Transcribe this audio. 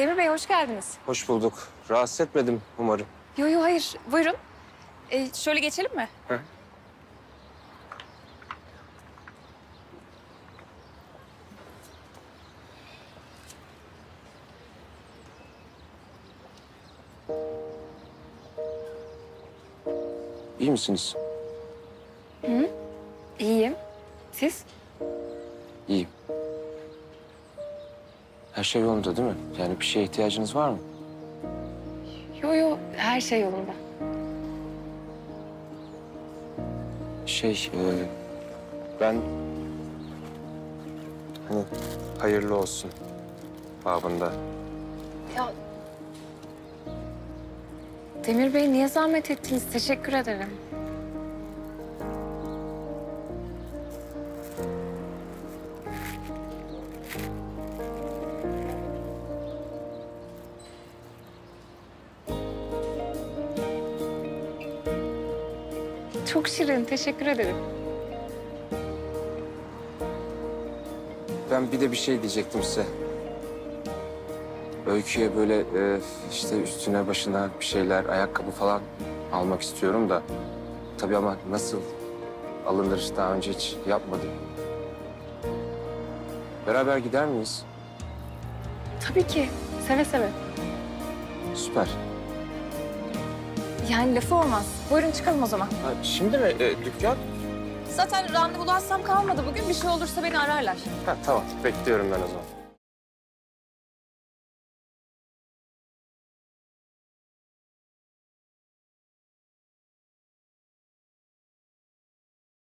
Demir Bey hoş geldiniz. Hoş bulduk. Rahatsız etmedim umarım. Yo yo hayır. Buyurun. Ee, şöyle geçelim mi? Hı. İyi misiniz? İyiyim. Siz? İyiyim. Her şey yolunda değil mi? Yani bir şeye ihtiyacınız var mı? Yo yo her şey yolunda. Şey, e, ben... Hani hayırlı olsun babında. Ya Demir Bey niye zahmet ettiniz? Teşekkür ederim. Çok şirin. Teşekkür ederim. Ben bir de bir şey diyecektim size. Öykü'ye böyle e, işte üstüne başına bir şeyler, ayakkabı falan almak istiyorum da. Tabii ama nasıl alınır daha önce hiç yapmadım. Beraber gider miyiz? Tabii ki. Seve seve. Süper. Yani lafı olmaz. Buyurun çıkalım o zaman. Ha, şimdi mi e, dükkan? Zaten randevulaşsam kalmadı bugün. Bir şey olursa beni ararlar. Ha, tamam, bekliyorum ben o zaman.